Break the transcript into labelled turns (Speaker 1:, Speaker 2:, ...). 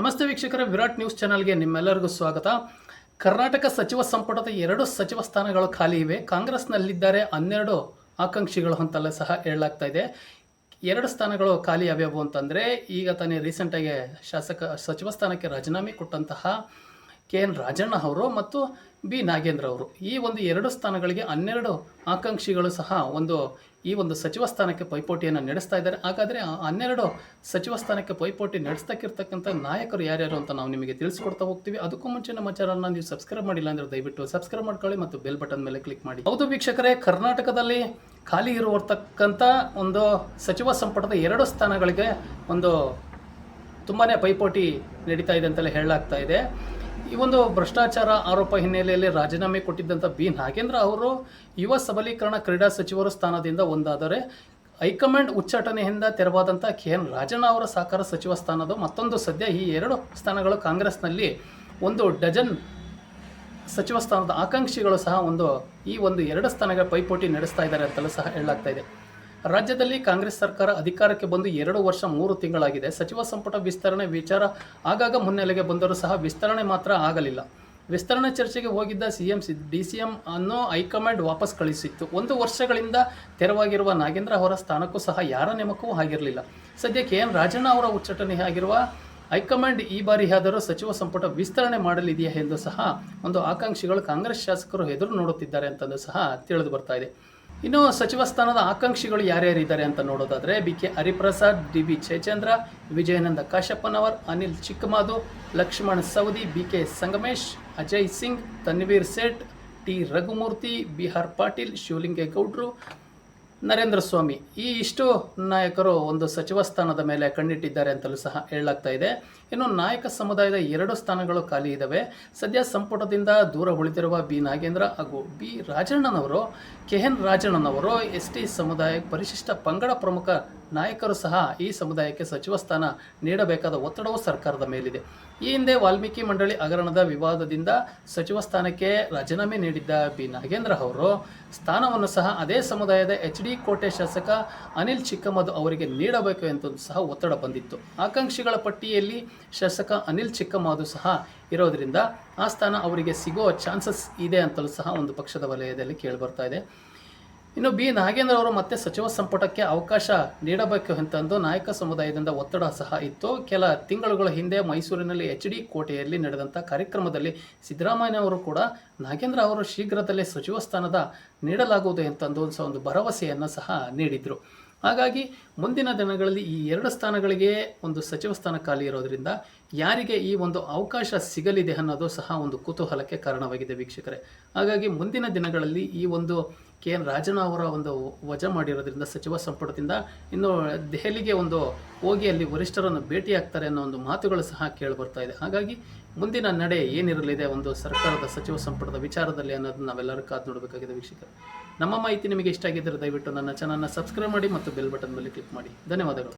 Speaker 1: ನಮಸ್ತೆ ವೀಕ್ಷಕರ, ವಿರಾಟ್ ನ್ಯೂಸ್ ಚಾನಲ್ಗೆ ನಿಮ್ಮೆಲ್ಲರಿಗೂ ಸ್ವಾಗತ. ಕರ್ನಾಟಕ ಸಚಿವ ಸಂಪುಟದ ಎರಡು ಸಚಿವ ಸ್ಥಾನಗಳು ಖಾಲಿ ಇವೆ. ಕಾಂಗ್ರೆಸ್ನಲ್ಲಿದ್ದಾರೆ ಹನ್ನೆರಡು ಆಕಾಂಕ್ಷಿಗಳು ಅಂತೆಲ್ಲ ಸಹ ಹೇಳಲಾಗ್ತಾ ಇದೆ. ಎರಡು ಸ್ಥಾನಗಳು ಖಾಲಿ ಯಾವ್ಯಾವು ಅಂತಂದರೆ, ಈಗ ತಾನೇ ರೀಸೆಂಟಾಗಿ ಶಾಸಕ, ಸಚಿವ ಸ್ಥಾನಕ್ಕೆ ರಾಜೀನಾಮೆ ಕೊಟ್ಟಂತಹ ಕೆ ಎನ್ ರಾಜಣ್ಣ ಅವರು ಮತ್ತು ಬಿ ನಾಗೇಂದ್ರ ಅವರು. ಈ ಒಂದು ಎರಡು ಸ್ಥಾನಗಳಿಗೆ ಹನ್ನೆರಡು ಆಕಾಂಕ್ಷಿಗಳು ಸಹ ಒಂದು ಈ ಒಂದು ಸಚಿವ ಸ್ಥಾನಕ್ಕೆ ಪೈಪೋಟಿಯನ್ನು ನಡೆಸ್ತಾ ಇದ್ದಾರೆ. ಹಾಗಾದರೆ ಆ ಹನ್ನೆರಡು ಸಚಿವ ಸ್ಥಾನಕ್ಕೆ ಪೈಪೋಟಿ ನಡೆಸ್ತಕ್ಕಿರ್ತಕ್ಕಂಥ ನಾಯಕರು ಯಾರ್ಯಾರು ಅಂತ ನಾವು ನಿಮಗೆ ತಿಳಿಸ್ಕೊಡ್ತಾ ಹೋಗ್ತೀವಿ. ಅದಕ್ಕೂ ಮುಂಚೆ ನಮ್ಮ ಚಾನಲ್ನ ನೀವು ಸಬ್ಸ್ಕ್ರೈಬ್ ಮಾಡಿಲ್ಲ ಅಂದರೆ ದಯವಿಟ್ಟು ಸಬ್ಸ್ಕ್ರೈಬ್ ಮಾಡ್ಕೊಳ್ಳಿ ಮತ್ತು ಬೆಲ್ ಬಟನ್ ಮೇಲೆ ಕ್ಲಿಕ್ ಮಾಡಿ. ಹೌದು ವೀಕ್ಷಕರೇ, ಕರ್ನಾಟಕದಲ್ಲಿ ಖಾಲಿ ಇರುವರ್ತಕ್ಕಂಥ ಒಂದು ಸಚಿವ ಸಂಪುಟದ ಎರಡು ಸ್ಥಾನಗಳಿಗೆ ಒಂದು ತುಂಬಾ ಪೈಪೋಟಿ ನಡೀತಾ ಇದೆ ಅಂತಲೇ ಹೇಳಲಾಗ್ತಾ ಇದೆ. ಈ ಒಂದು ಭ್ರಷ್ಟಾಚಾರ ಆರೋಪ ಹಿನ್ನೆಲೆಯಲ್ಲಿ ರಾಜೀನಾಮೆ ಕೊಟ್ಟಿದ್ದಂಥ ಬಿ ನಾಗೇಂದ್ರ ಅವರು ಯುವ ಸಬಲೀಕರಣ ಕ್ರೀಡಾ ಸಚಿವರ ಸ್ಥಾನದಿಂದ ಒಂದಾದರೆ. ಹೈಕಮಾಂಡ್ ಉಚ್ಚಾಟನೆಯಿಂದ ತೆರವಾದಂಥ ಕೆ ಎನ್ ರಾಜಣ್ಣ ಅವರ ಸಹಕಾರ ಸಚಿವ ಸ್ಥಾನದ ಮತ್ತೊಂದು ಸದ್ಯ ಈ ಎರಡು ಸ್ಥಾನಗಳು ಕಾಂಗ್ರೆಸ್ನಲ್ಲಿ ಒಂದು ಡಜನ್ ಸಚಿವ ಸ್ಥಾನದ ಆಕಾಂಕ್ಷಿಗಳು ಸಹ ಒಂದು ಈ ಒಂದು ಎರಡು ಸ್ಥಾನಗಳ ಪೈಪೋಟಿ ನಡೆಸ್ತಾ ಇದ್ದಾರೆ ಅಂತಲೂ ಸಹ ಹೇಳಲಾಗ್ತಾ ಇದೆ. ರಾಜ್ಯದಲ್ಲಿ ಕಾಂಗ್ರೆಸ್ ಸರ್ಕಾರ ಅಧಿಕಾರಕ್ಕೆ ಬಂದು ಎರಡು ವರ್ಷ ಮೂರು ತಿಂಗಳಾಗಿದೆ. ಸಚಿವ ಸಂಪುಟ ವಿಸ್ತರಣೆ ವಿಚಾರ ಆಗಾಗ ಮುನ್ನೆಲೆಗೆ ಬಂದರೂ ಸಹ ವಿಸ್ತರಣೆ ಮಾತ್ರ ಆಗಲಿಲ್ಲ. ವಿಸ್ತರಣೆ ಚರ್ಚೆಗೆ ಹೋಗಿದ್ದ C M D C M M ಅನ್ನು ಹೈಕಮಾಂಡ್ ವಾಪಸ್ ಕಳಿಸಿತ್ತು. ಒಂದು ವರ್ಷಗಳಿಂದ ತೆರವಾಗಿರುವ ನಾಗೇಂದ್ರ ಅವರ ಸ್ಥಾನಕ್ಕೂ ಸಹ ಯಾರ ನೇಮಕವೂ ಆಗಿರಲಿಲ್ಲ. ಸದ್ಯ ಕೆ ಎನ್ ರಾಜಣ್ಣ ಅವರ ಉಚ್ಚಟನೆ ಆಗಿರುವ ಹೈಕಮಾಂಡ್ ಈ ಬಾರಿಯಾದರೂ ಸಚಿವ ಸಂಪುಟ ವಿಸ್ತರಣೆ ಮಾಡಲಿದೆಯಾ ಎಂದು ಸಹ ಒಂದು ಆಕಾಂಕ್ಷಿಗಳು ಕಾಂಗ್ರೆಸ್ ಶಾಸಕರು ಎದುರು ನೋಡುತ್ತಿದ್ದಾರೆ ಅಂತಂದು ಸಹ ತಿಳಿದು ಬರ್ತಾ ಇದೆ. ಇನ್ನು ಸಚಿವ ಸ್ಥಾನದ ಆಕಾಂಕ್ಷಿಗಳು ಯಾರ್ಯಾರಿದ್ದಾರೆ ಅಂತ ನೋಡೋದಾದರೆ B K Hariprasad, D B Jayachandra Vijayananda Kashappanavar, Anil Chikkamadu, Laxman Savadi, B K Sangamesh, Ajay Singh, Tanveer Sait, T Raghumurthy, B R Patil, ಶಿವಲಿಂಗೇಗೌಡರು Narendra Swamy, ಈ ಇಷ್ಟು ನಾಯಕರು ಒಂದು ಸಚಿವ ಸ್ಥಾನದ ಮೇಲೆ ಕಣ್ಣಿಟ್ಟಿದ್ದಾರೆ ಅಂತಲೂ ಸಹ ಹೇಳಲಾಗ್ತಾ ಇದೆ. ಇನ್ನು ನಾಯಕ ಸಮುದಾಯದ ಎರಡು ಸ್ಥಾನಗಳು ಖಾಲಿ ಇದ್ದಾವೆ ಸದ್ಯ ಸಂಪುಟದಿಂದ ದೂರ ಉಳಿದಿರುವ ಬಿ. ನಾಗೇಂದ್ರ ಹಾಗೂ ಬಿ. ರಾಜಣ್ಣನವರು, ಕೆ. ಎನ್. ರಾಜಣ್ಣನವರು ಎಸ್. ಟಿ ಸಮುದಾಯ ಪರಿಶಿಷ್ಟ ಪಂಗಡ ಪ್ರಮುಖ ನಾಯಕರು ಸಹ ಈ ಸಮುದಾಯಕ್ಕೆ ಸಚಿವ ಸ್ಥಾನ ನೀಡಬೇಕಾದ ಒತ್ತಡವು ಸರ್ಕಾರದ ಮೇಲಿದೆ. ಈ ಹಿಂದೆ ವಾಲ್ಮೀಕಿ ಮಂಡಳಿ ಹಗರಣದ ವಿವಾದದಿಂದ ಸಚಿವ ಸ್ಥಾನಕ್ಕೆ ರಾಜೀನಾಮೆ ನೀಡಿದ್ದ ಬಿ. ನಾಗೇಂದ್ರ ಅವರು, ಸ್ಥಾನವನ್ನು ಸಹ ಅದೇ ಸಮುದಾಯದ ಎಚ್ ಡಿ ಕೋಟೆ ಶಾಸಕ ಅನಿಲ್ ಚಿಕ್ಕಮದು ಅವರಿಗೆ ನೀಡಬೇಕು ಎಂದು ಸಹ ಒತ್ತಡ ಬಂದಿತ್ತು. ಆಕಾಂಕ್ಷಿಗಳ ಪಟ್ಟಿಯಲ್ಲಿ ಶಾಸಕ ಅನಿಲ್ ಚಿಕ್ಕಮದು ಸಹ ಇರೋದರಿಂದ ಆ ಸ್ಥಾನ ಅವರಿಗೆ ಸಿಗೋ ಚಾನ್ಸಸ್ ಇದೆ ಅಂತಲೂ ಸಹ ಒಂದು ಪಕ್ಷದ ವಲಯದಲ್ಲಿ ಕೇಳಿಬರ್ತಾ ಇದೆ. ಇನ್ನು ಬಿ ನಾಗೇಂದ್ರ ಅವರು ಮತ್ತೆ ಸಚಿವ ಸಂಪುಟಕ್ಕೆ ಅವಕಾಶ ನೀಡಬೇಕು ಅಂತಂದು ನಾಯಕ ಸಮುದಾಯದಿಂದ ಒತ್ತಡ ಸಹ ಇತ್ತು. ಕೆಲ ತಿಂಗಳುಗಳ ಹಿಂದೆ ಮೈಸೂರಿನಲ್ಲಿ ಎಚ್ ಡಿ ಕೋಟೆಯಲ್ಲಿ ನಡೆದಂಥ ಕಾರ್ಯಕ್ರಮದಲ್ಲಿ ಸಿದ್ದರಾಮಯ್ಯ ಅವರು ಕೂಡ ನಾಗೇಂದ್ರ ಅವರು ಶೀಘ್ರದಲ್ಲೇ ಸಚಿವ ಸ್ಥಾನದ ನೀಡಲಾಗುವುದು ಅಂತಂದು ಸಹ ಒಂದು ಭರವಸೆಯನ್ನು ಸಹ ನೀಡಿದರು. ಹಾಗಾಗಿ ಮುಂದಿನ ದಿನಗಳಲ್ಲಿ ಈ ಎರಡು ಸ್ಥಾನಗಳಿಗೆ ಒಂದು ಸಚಿವ ಸ್ಥಾನ ಖಾಲಿ ಇರೋದರಿಂದ ಯಾರಿಗೆ ಈ ಒಂದು ಅವಕಾಶ ಸಿಗಲಿದೆ ಅನ್ನೋದು ಸಹ ಒಂದು ಕುತೂಹಲಕ್ಕೆ ಕಾರಣವಾಗಿದೆ ವೀಕ್ಷಕರೇ. ಹಾಗಾಗಿ ಮುಂದಿನ ದಿನಗಳಲ್ಲಿ ಈ ಒಂದು ಕೆ ಎನ್ ರಾಜನ ಅವರ ಒಂದು ವಜಾ ಮಾಡಿರೋದ್ರಿಂದ, ಸಚಿವ ಸಂಪುಟದಿಂದ ಇನ್ನು ದೆಹಲಿಗೆ ಒಂದು ಹೋಗಿ ಅಲ್ಲಿ ವರಿಷ್ಠರನ್ನು ಭೇಟಿಯಾಗ್ತಾರೆ ಅನ್ನೋ ಒಂದು ಮಾತುಗಳು ಸಹ ಕೇಳಿಬರ್ತಾ ಇದೆ. ಹಾಗಾಗಿ ಮುಂದಿನ ನಡೆ ಏನಿರಲಿದೆ ಒಂದು ಸರ್ಕಾರದ ಸಚಿವ ಸಂಪುಟದ ವಿಚಾರದಲ್ಲಿ ಅನ್ನೋದನ್ನ ನಾವೆಲ್ಲರೂ ಕಾದು ನೋಡಬೇಕಾಗಿದೆ ವೀಕ್ಷಕರು. ನಮ್ಮ ಮಾಹಿತಿ ನಿಮಗೆ ಇಷ್ಟ ಆಗಿದ್ದರೆ ದಯವಿಟ್ಟು ನನ್ನ ಚಾನಲ್ನ ಸಬ್ಸ್ಕ್ರೈಬ್ ಮಾಡಿ ಮತ್ತು ಬೆಲ್ ಬಟನ್ ಮೇಲೆ ಕ್ಲಿಕ್ ಮಾಡಿ. ಧನ್ಯವಾದಗಳು.